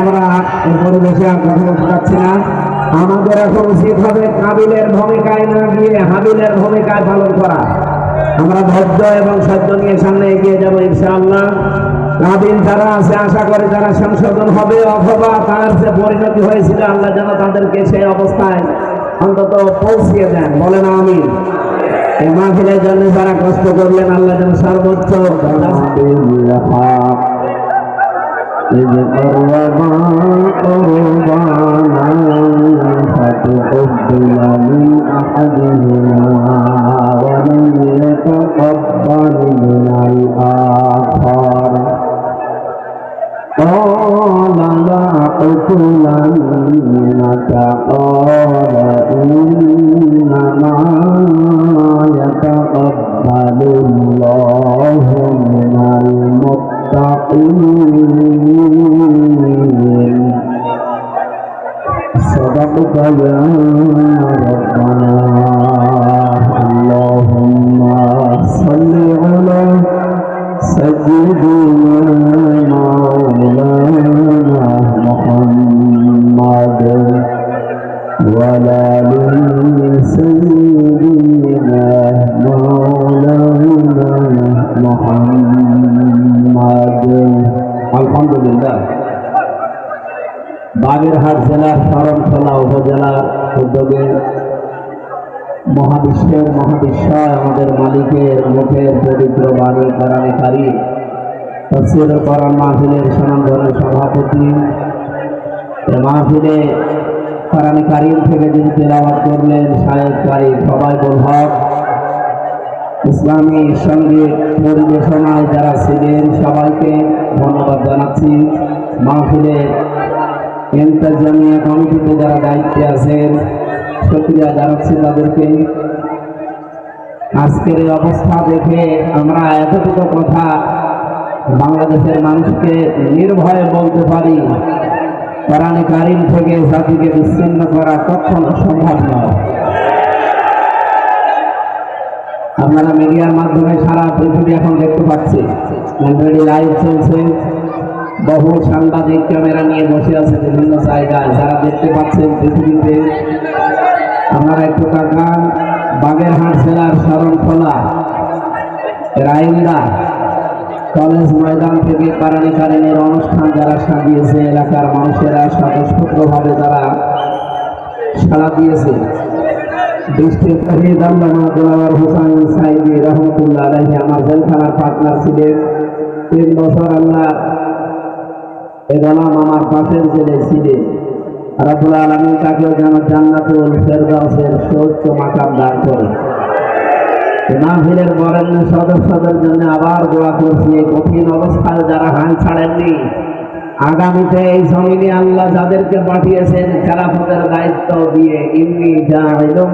আমরা এই পরিবেশে আর কথা পারছি না আমাদের এখন উচিত হবে কাবিলের ভূমিকায় না গিয়ে হাবিলের ভূমিকায় পালন করা আমরা ধৈর্য এবং সহ্য নিয়ে সামনে এগিয়ে যাব ইনশাআল্লাহ কাবিল যারা আছে আশা করে যারা সংশোধন হবে অথবা তার যে পরিণতি হয়েছিল আল্লাহ যেন তাদেরকে সেই অবস্থায় অন্তত পৌঁছিয়ে দেন বলেন আমি মাহফিলের জন্য যারা কষ্ট করলেন আল্লাহ যেন সর্বোচ্চ إذ قربا قربانا فتقبل من أحدهما ولم يتقبل من الآخر قال لأقتلنك قال يا ربنا اللهم صل على سيدنا مولانا محمد. وعلى آل سيدنا مولانا محمد. الحمد لله. বাগেরহাট জেলার শরণখোলা উপজেলার উদ্যোগে মহাবিশ্বের মহাবিশ্বয় আমাদের মালিকের মুখের পবিত্র বাণী কারানিকারী তফসির করান মাহফিলের সনামধনের সভাপতি এ মাহফিলে কোরআন থেকে যিনি তেলাওয়াত করলেন শায়েদ কারি ফবাইবুল হক। ইসলামী সংগীত পরিবেশনায় যারা ছিলেন, সবাইকে ধন্যবাদ জানাচ্ছি। মাহফিলের ইন্তেজামিয়া কমিটিতে যারা দায়িত্বে আছেন সক্রিয়া জানাচ্ছি তাদেরকে আজকের এই অবস্থা দেখে আমরা এতটুকু কথা বাংলাদেশের মানুষকে নির্ভয়ে বলতে পারি, কোরআন কারিম থেকে জাতিকে বিচ্ছিন্ন করা কখনো সম্ভব নয়। আপনারা মিডিয়ার মাধ্যমে সারা পৃথিবী এখন দেখতে পাচ্ছি। অলরেডি লাইভ চলছে। বহু সাংবাদিক ক্যামেরা নিয়ে বসে আছে বিভিন্ন জায়গায়। যারা দেখতে পাচ্ছেন পৃথিবীতে, আপনারা একটু তাকান। বাগেরহাট জেলার শরণখোলা রাইন্দা কলেজ ময়দান থেকে কারণে কারণের অনুষ্ঠান যারা সাজিয়েছে, এলাকার মানুষেরা স্বতঃস্ফূর্তভাবে যারা সাড়া দিয়েছে। ডিস্ট্রিক্ট শহীদ আল্লামা গোলাবার হোসাইন সাইদি রহমতুল্লাহ আলাইহি আমার জেলখানার পার্টনার ছিলেন। তিন বছর আল্লাহ আমার পাশের জেলে ছিলেন তাকেও যেন জান্নাতুল মাকাম দান বরেণ্য সদস্যদের জন্য আবার দোয়া করছি কঠিন অবস্থায় যারা হাল ছাড়েননি, আগামীতে এই জমিনে আল্লাহ যাদেরকে পাঠিয়েছেন খেলাফতের দায়িত্ব দিয়ে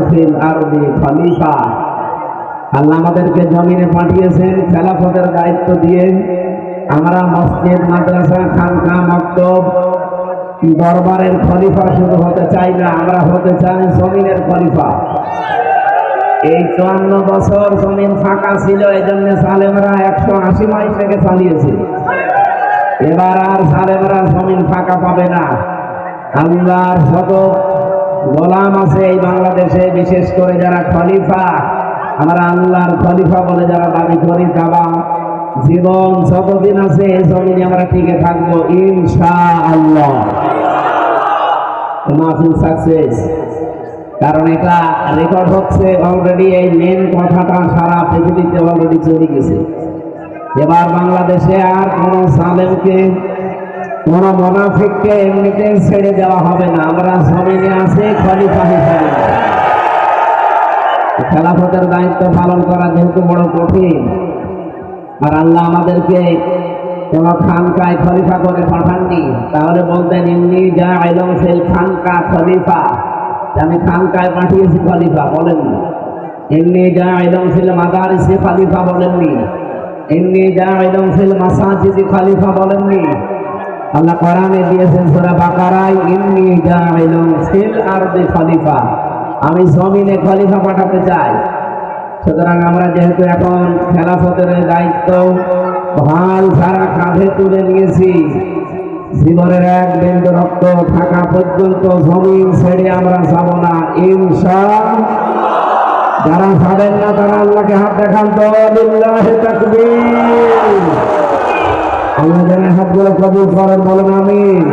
ফিল আরদি খলিফা। আল্লাহ আমাদেরকে জমিনে পাঠিয়েছেন খেলাফতের দায়িত্ব দিয়ে আমরা মসজিদ, মাদ্রাসা, খানকা, মক্তব, দরবারের খলিফা শুধু হতে চাই না, আমরা হতে চাই জমিনের খলিফা। এই চুয়ান্ন বছর জমিন ফাঁকা ছিল এই জন্য সালেমরা একশো আশি মাইল থেকে চালিয়েছে। এবার আর সালেমরা জমিন ফাঁকা পাবে না। আল্লাহর শত গোলাম আছে এই বাংলাদেশে, বিশেষ করে যারা খলিফা, আমরা আল্লাহর খলিফা বলে যারা দাবি করি যাবা জীবন যতদিন আছে জমিনে আমরা টিকে থাকব ইনশা আল্লাহ সাকসেস কারণ এটা রেকর্ড হচ্ছে অলরেডি এই মেন কথাটা সারা পৃথিবীতে অলরেডি চলে গেছে। এবার বাংলাদেশে আর কোন সালেমকে, কোন মোনাফিককে এমনিতে ছেড়ে দেওয়া হবে না। আমরা জমিনে আছে, খলিফা হিসাবে। খেলাফতের দায়িত্ব পালন করা যেহেতু বড় কঠিন। আর আল্লাহ আমাদেরকে কোন খানকায় খলিফা করে পাঠাননি। তাহলে বলতেন এমনি যা আইলম সেই খানকা খলিফা। আমি খানকায় পাঠিয়েছি খলিফা, বলেননি। এমনি যা আইলম ছিল মাদারিসে খলিফা, বলেননি। এমনি যা আইলম ছিল মাসাজিদি খলিফা, বলেননি। আল্লাহ কোরআনে দিয়েছেন সূরা বাকারায়, ইন্নি জাইলুন ফিল আরদি খলিফা। আমি জমিনে খলিফা পাঠাতে চাই। সুতরাং আমরা যেহেতু এখন খেলাফতের দায়িত্ব ভালো সারা কাঁধে তুলে নিয়েছি। জীবনের এক বিন্দু রক্ত থাকা পর্যন্ত জমিন ছেড়ে আমরা যাব না ইনশা যারা যাবেন না, তারা আল্লাহকে হাত দেখান তো আল্লাহ যেন হাতগুলো কবুল করেন, বলেন আমিন।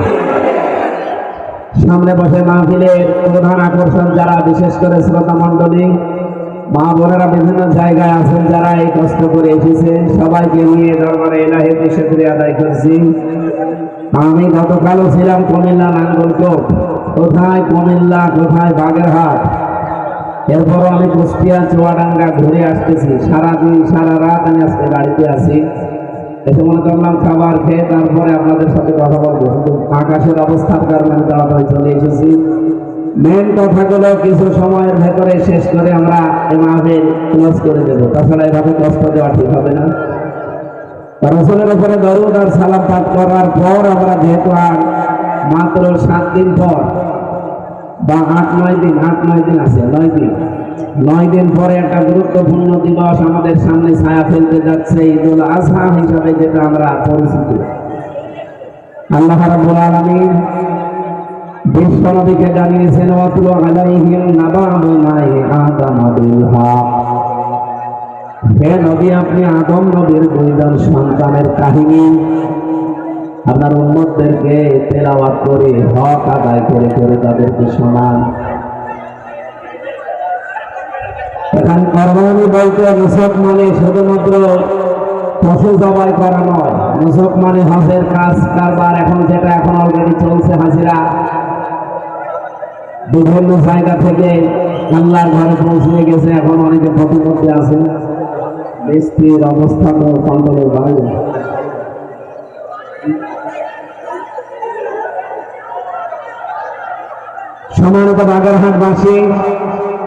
সামনে বসে মাহফিলের প্রধান আকর্ষণ যারা, বিশেষ করে শ্রোতা মণ্ডলী মা বোনেরা বিভিন্ন জায়গায় আছেন, যারা এই কষ্ট করে এসেছে। সবাইকে নিয়ে দরবারে এলাহি শুক্রিয়া আদায় করছি। আমি গতকালও ছিলাম কুমিল্লা নাঙ্গলকোট কোথায় কুমিল্লা, কোথায় বাগেরহাট? এরপরও আমি কুষ্টিয়া, চুয়াডাঙ্গা ঘুরে আসতেছি। সারাদিন, সারা রাত আমি আজকে গাড়িতে আছি। এসে মনে করলাম খাবার খেয়ে তারপরে আপনাদের সাথে কথা বলব। আকাশের অবস্থার কারণে আমি তাড়াতাড়ি চলে এসেছি। মেন কথাগুলো কিছু সময়ের ভেতরে শেষ করে আমরা মাহফিল ক্লোজ করে দেবো। তাছাড়া এভাবে কষ্ট দেওয়া ঠিক হবে না। রসুলের উপরে দরুদ আর সালাম পাঠ করার পর আমরা যেহেতু আর মাত্র সাত দিন পর, বা আট, নয় দিন, আট, নয় দিন আছে, নয় দিন। নয় দিন পরে একটা গুরুত্বপূর্ণ দিবস আমাদের সামনে ছায়া ফেলতে যাচ্ছে, ঈদুল আজহা হিসাবে যেটা আমরা পরিচিত। আল্লাহ রাব্বুল আলামিন বিশ্ব নবীকে জানিয়েছেন ওয়াতুলু আলাইহিম নাবাউ মাই আদম হে নবী, আপনি আদম নবীর দুইজন সন্তানের কাহিনী আপনার উন্মতদেরকে তেলাওয়াত করে, হক আদায় করে করে তাদেরকে শোনান। এখানে কর্মানি বলতে মুসক মানে শুধুমাত্র পশু জবাই করা নয় মুসক মানে হজের কাজ, কারবার, এখন যেটা এখন অলরেডি চলছে হাজিরা। বিভিন্ন জায়গা থেকে আল্লাহর ঘরে পৌঁছে গেছে, এখন অনেকে প্রতিমধ্যে আছে মিস্ত্রির অবস্থা তো কন্ট্রোলের বাইরে। সমানত বাগেরহাটবাসী,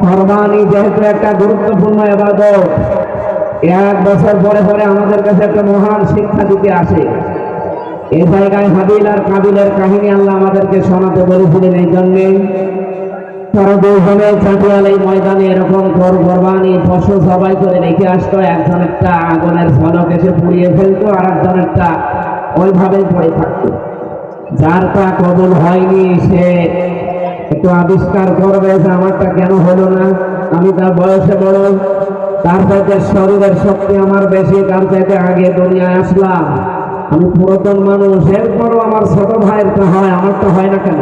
কোরবানি যেহেতু একটা গুরুত্বপূর্ণ এবাদত, এক বছর পরে পরে আমাদের কাছে একটা মহান শিক্ষা দিতে আসে। এই জায়গায় হাবিল আর কাবিলের কাহিনী আল্লাহ আমাদেরকে শোনাতে বলেছিলেন এই জন্যে। তারা দুজনে চাটিয়াল এই ময়দানে এরকম কর কোরবানি পশু সবাই করে রেখে আসতো। একজন একটা আগুনের ঝলক এসে পুড়িয়ে ফেলতো আর একজনেরটা ওইভাবেই পড়ে থাকতো। যারটা কবল হয়নি, সে একটু আবিষ্কার করবে যে আমারটা কেন হলো না? আমি তার বয়সে বড়, তার চাইতে শরীরের শক্তি আমার বেশি, তার চাইতে আগে দুনিয়ায় আসলাম। আমি পুরাতন মানুষ, এরপরও আমার ছোট ভাইয়েরটা হয় আমার তো হয় না কেন?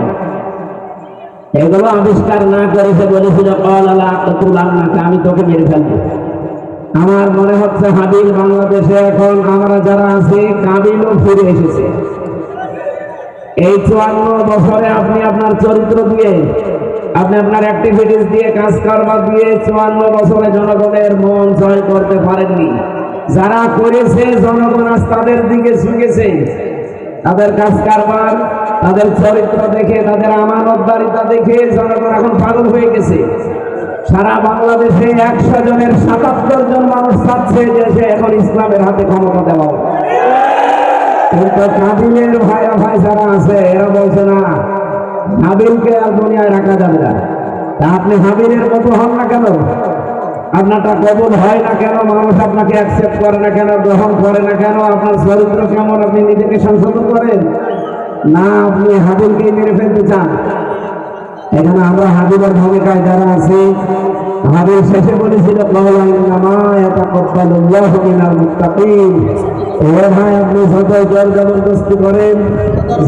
এগুলো আবিষ্কার না করে সে বলেছিল আমি তোকে মেরে ফেলব। আমার মনে হচ্ছে হাবিল বাংলাদেশে এখন আমরা যারা আছি, কাবিলও ফিরে এসেছে। এই চুয়ান্ন বছরে আপনি আপনার চরিত্র দিয়ে, আপনি আপনার অ্যাক্টিভিটিস দিয়ে কাজ কারবার দিয়ে চুয়ান্ন বছরে জনগণের মন জয় করতে পারেননি। যারা করেছে, জনগণ আজ তাদের দিকে ঝুঁকেছে। তাদের কাজ কারবার তাদের চরিত্র দেখে, তাদের আমানতদারিতা দেখে জনগণ এখন পাগল হয়ে গেছে। সারা বাংলাদেশে একশো জনের সাতাত্তর জন মানুষ চাচ্ছে সে এখন ইসলামের হাতে ক্ষমতা দেওয়া। কিন্তু কাবিলের ভাইরা ভাই যারা আছে, এরা বলছে, না হাবিলকে আর দুনিয়ায় রাখা যাবে না। তা আপনি হাবিলের মতো হন না কেন? আপনারটা কবল হয় না কেন? মানুষ আপনাকে অ্যাকসেপ্ট করে না কেন? গ্রহণ করে না কেন? আপনার চরিত্র কেমন? আপনি নিজেকে সংশোধন করেন? না, আপনি হাবিলকে মেরে ফেলতে চান। এখানে আমরা হাবিবের ভূমিকায় যারা আছি, হাবিব শেষে বলেছিল আপনি যতই জল জবরদস্তি করেন,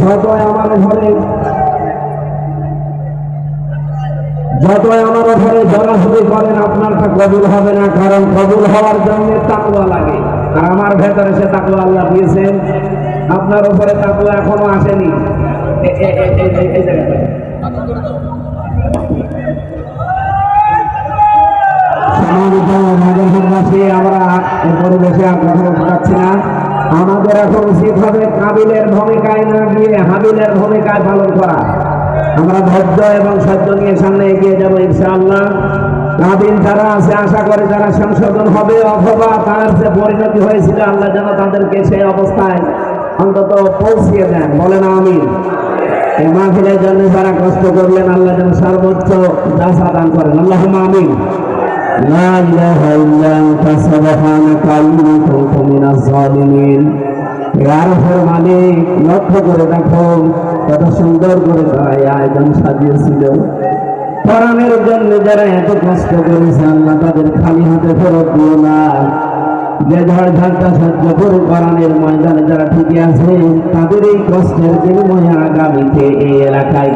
যতই আমার ঘরে, যতই আমার ঘরে জড়াজড়ি করেন, আপনারটা কবুল হবে না, কারণ কবুল হওয়ার জন্য তাকুয়া লাগে। আর আমার ভেতরে সে তাকুয়া আল্লাহ দিয়েছেন। আপনার উপরে তাকুয়া এখনও আসেনি আমরা পরিবেশে না আমাদের এখন উচিত হবে কাবিলের ভূমিকায় না গিয়ে হাবিলের ভূমিকায় পালন করা আমরা ধৈর্য এবং সহ্য নিয়ে সামনে এগিয়ে যাব ইনশাআল্লাহ কাবিল যারা আছে আশা করে যারা সংশোধন হবে অথবা তার যে পরিণতি হয়েছিল আল্লাহ যেন তাদেরকে সেই অবস্থায় অন্তত পৌঁছিয়ে দেন বলেন আমিন এই মাহফিলের জন্য যারা কষ্ট করলেন আল্লাহ যেন সর্বোচ্চ দাসা দান করেন আল্লাহ আমিন لا إله إلا أنت سبحانك إني كنت من الظالمين يا رب মালিক লক্ষ লক্ষ্য করে দেখো কত সুন্দর করে তারা এই আয়োজন সাজিয়েছিল কোরআনের জন্য যারা এত কষ্ট করেছে আল্লাহ তাদের খালি হাতে ফেরত দিও না যে ঝড় সহ্য করে কোরআনের ময়দানে যারা ঠিকই আছে, তাদের এই কষ্টের আগামীতে এই এলাকায়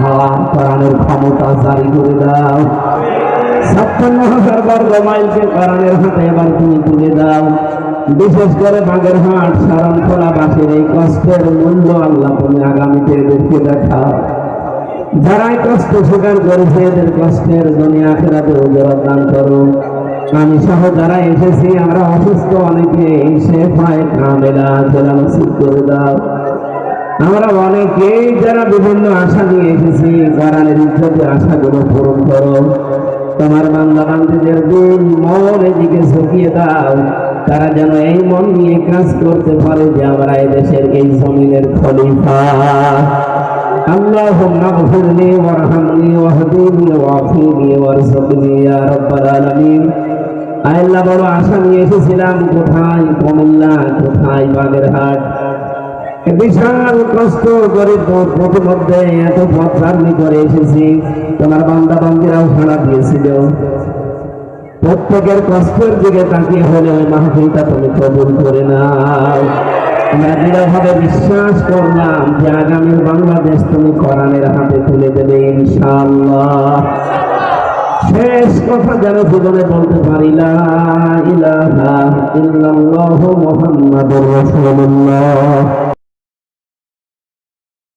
হাওয়া ক্ষমতা জারি করে দাও। ছাপ্পান্ন হাজার বর্গ মাইলকে হাতে এবার তুমি তুলে দাও। বিশেষ করে বাগেরহাট বাসের এই কষ্টের মূল্য আল্লাহ তুমি আগামীতে এদেরকে দেখাও। যারা কষ্ট স্বীকার করেছে, এদের কষ্টের দুনিয়া আখেরাতে উজরত দান করো আমি সহ যারা এসেছি আমরা অসুস্থ অনেকে সে পায় কামেলা জেলা নসিব করে দাও আমরা অনেকেই যারা বিভিন্ন আশা নিয়ে এসেছি কোরআনের ইজ্জতের আশাগুলো পূরণ করো তোমার বান্দা বান্ধবীদের দিন মন এদিকে ঝুঁকিয়ে দাও তারা যেন এই মন নিয়ে কাজ করতে পারে যে আমরা এই দেশের এই জমিনের খলিফা اللهم اغفر لي وارحمني واهدني وعافني وارزقني يا رب العالمين আল্লাহ বড় আশা নিয়ে এসেছিলাম, কোথায় কুমিল্লা, কোথায় বাগেরহাট? বিশাল কষ্ট করে প্রতিমধ্যে এত পথ জার্নি করে এসেছি। তোমার বান্দা বান্দিরাও সাড়া দিয়েছিল। প্রত্যেকের কষ্টের দিকে তাকিয়ে হলে ওই মাহফিলটা তুমি কবুল করে নাও। আমরা দৃঢ়ভাবে বিশ্বাস করলাম যে আগামীর বাংলাদেশ তুমি কোরআনের হাতে তুলে দেবে, ইনশাআল্লাহ। শেষ কথা যেন জীবনে বলতে পারি না ইলাহা ইল্লাল্লাহু মুহাম্মাদুর রাসূলুল্লাহ।